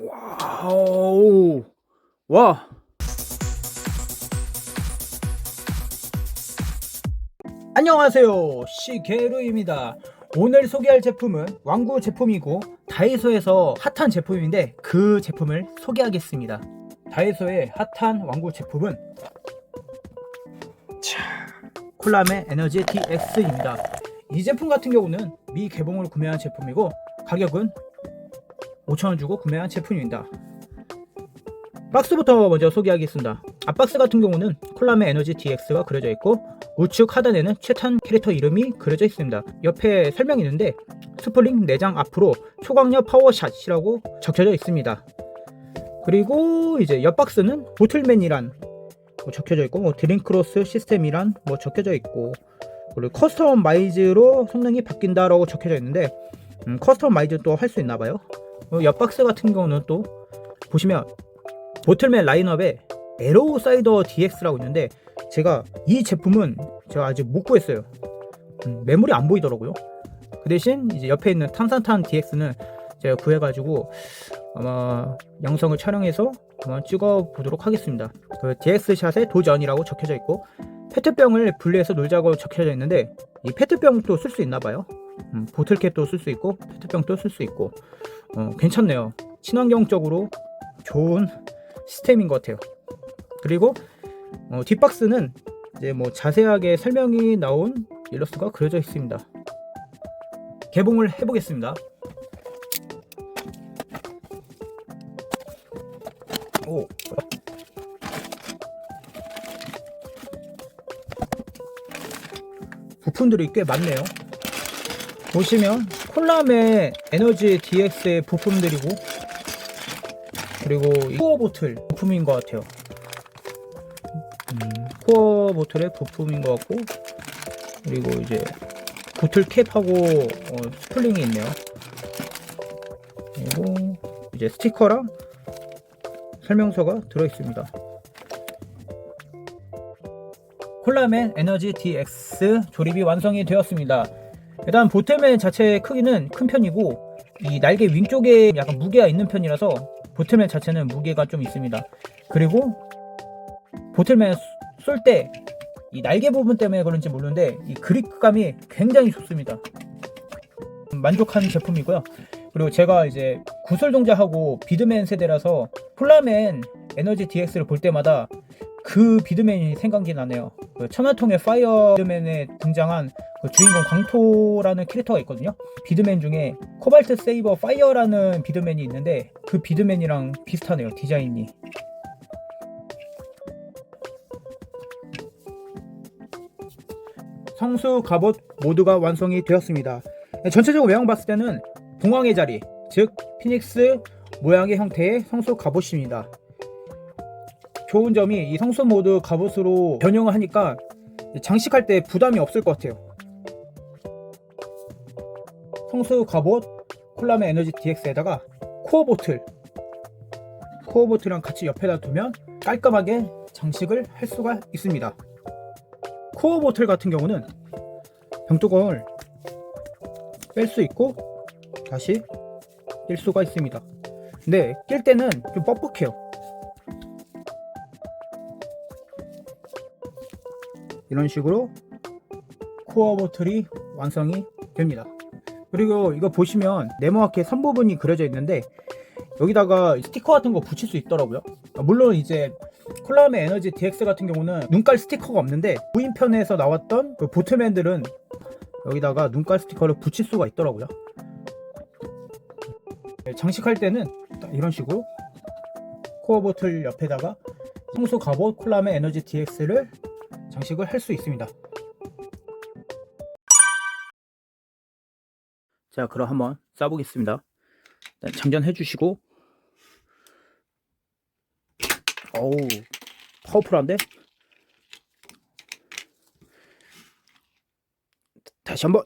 와우. 와. 안녕하세요. 시게루입니다. 오늘 소개할 제품은 왕구 제품이고 다이소에서 핫한 제품인데 그 제품을 소개하겠습니다. 다이소의 핫한 왕구 제품은 자, 콜라메 에너지 DX입니다. 이 제품 같은 경우는 미 개봉으로 구매한 제품이고 가격은 5,000원 주고 구매한 제품입니다. 박스부터 먼저 소개하겠습니다. 앞박스 같은 경우는 콜라메 에너지 DX가 그려져 있고 우측 하단에는 최탄 캐릭터 이름이 그려져 있습니다. 옆에 설명이 있는데 스플링 내장 앞으로 초강력 파워샷이라고 적혀져 있습니다. 그리고 이제 옆 박스는 보틀맨이란 뭐 적혀져 있고 뭐 드링크로스 시스템이란 뭐 적혀져 있고 그리고 커스터마이즈로 성능이 바뀐다라고 적혀져 있는데 음, 커스터마이즈 또 할 수 있나 봐요. 어, 옆 박스 같은 경우는 또 보시면 보틀맨 라인업에 에로우 사이더 DX라고 있는데 제가 이 제품은 제가 아직 못 구했어요. 음, 매물이 안 보이더라고요. 그 대신 이제 옆에 있는 탄산탄 DX는 제가 구해가지고 아마 영상을 촬영해서 한번 찍어 보도록 하겠습니다. 그 DX 샷의 도전이라고 적혀져 있고 페트병을 분리해서 놀자고 적혀져 있는데 이 페트병도 쓸 수 있나 봐요. 음, 보틀캡도 쓸 수 있고 페트병도 쓸 수 있고 어, 괜찮네요. 친환경적으로 좋은 시스템인 것 같아요. 그리고 어, 뒷박스는 이제 뭐 자세하게 설명이 나온 일러스트가 그려져 있습니다. 개봉을 해보겠습니다. 오. 부품들이 꽤 많네요. 보시면 콜라메 에너지 DX의 부품들이고 그리고 이 코어 보틀 부품인 것 같아요. 음, 코어 보틀의 부품인 것 같고 그리고 이제 보틀 캡하고 어, 스플링이 있네요. 그리고 이제 스티커랑 설명서가 들어 있습니다. 콜라맨 에너지 DX 조립이 완성이 되었습니다. 일단 보틀맨 자체의 크기는 큰 편이고 이 날개 윙 쪽에 약간 무게가 있는 편이라서 보틀맨 자체는 무게가 좀 있습니다. 그리고 보틀맨 쏠 때 이 날개 부분 때문에 그런지 모르는데 이 그립감이 굉장히 좋습니다. 만족한 제품이고요. 그리고 제가 이제 구슬 동작하고 비드맨 세대라서 콜라맨 에너지 DX를 볼 때마다 그 비드맨이 생각이 나네요. 그 천하통의 파이어 비드맨에 등장한 그 주인공 광토라는 캐릭터가 있거든요. 비드맨 중에 코발트 세이버 파이어라는 비드맨이 있는데 그 비드맨이랑 비슷하네요. 디자인이. 성수 갑옷 모두가 완성이 되었습니다. 전체적으로 외형 봤을 때는 봉황의 자리, 즉 피닉스 모양의 형태의 성수 갑옷입니다. 좋은 점이 이 성수 모드 갑옷으로 변형을 하니까 장식할 때 부담이 없을 것 같아요. 성수 갑옷 콜라메 에너지 DX에다가 코어 보틀 코어 보틀이랑 같이 옆에다 두면 깔끔하게 장식을 할 수가 있습니다. 코어 보틀 같은 경우는 병뚜껑을 뺄 수 있고 다시 낄 수가 있습니다. 근데 낄 때는 좀 뻑뻑해요. 이런 식으로 코어 보틀이 완성이 됩니다. 그리고 이거 보시면 네모하게 선 부분이 그려져 있는데 여기다가 스티커 같은 거 붙일 수 있더라고요. 물론 이제 콜라메 에너지 DX 같은 경우는 눈깔 스티커가 없는데 무인편에서 나왔던 그 보트맨들은 여기다가 눈깔 스티커를 붙일 수가 있더라고요. 네, 장식할 때는 딱 이런 식으로 코어 보틀 옆에다가 성수 갑옷 콜라메 에너지 DX를 장식을 할 수 있습니다. 자, 그럼 한번 쏴보겠습니다. 일단 장전해 주시고. 어우 파워풀한데? 다시 한번.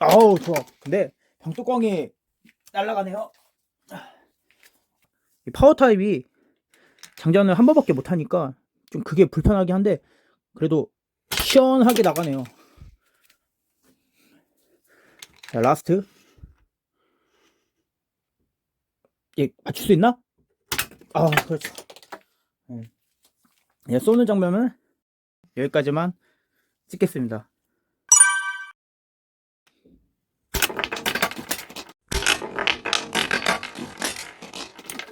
아우 좋아. 근데 병뚜껑이 날아가네요. 이 파워 타입이 장전을 한 번밖에 못하니까 좀 그게 불편하긴 한데 그래도 시원하게 나가네요 자 라스트 예, 맞출 수 있나? 아, 그렇죠. 예. 예, 쏘는 장면은 여기까지만 찍겠습니다.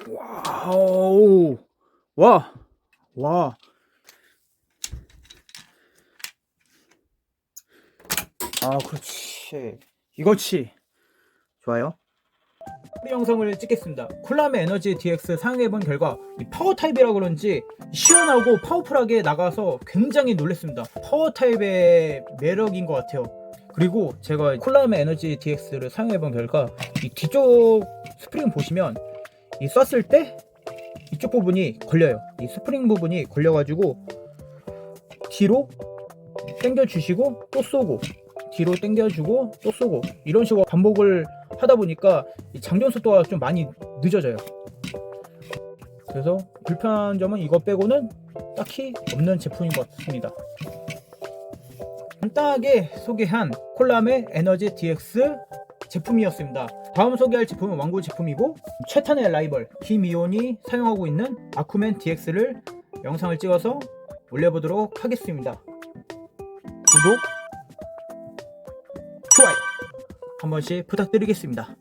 와우, 와, 와. 아, 그렇지. 이거지. 좋아요. 이 영상을 찍겠습니다. 콜라메 에너지 DX 사용해본 결과 이 파워 타입이라 그런지 시원하고 파워풀하게 나가서 굉장히 놀랐습니다. 파워 타입의 매력인 것 같아요. 그리고 제가 콜라메 에너지 DX를 사용해본 결과 이 뒤쪽 스프링 보시면 이 쐈을 때 이쪽 부분이 걸려요. 이 스프링 부분이 걸려가지고 뒤로 당겨 주시고 또 쏘고 뒤로 당겨주고 또 쏘고 이런 식으로 반복을 하다 보니까 이 장전 속도가 좀 많이 늦어져요. 그래서 불편한 점은 이거 빼고는 딱히 없는 제품인 것 같습니다. 간단하게 소개한 콜라메 에너지 DX 제품이었습니다. 다음 소개할 제품은 왕구 제품이고 최탄의 라이벌 김이온이 사용하고 있는 아쿠맨 DX를 영상을 찍어서 올려보도록 하겠습니다. 구독, 한 번씩 부탁드리겠습니다.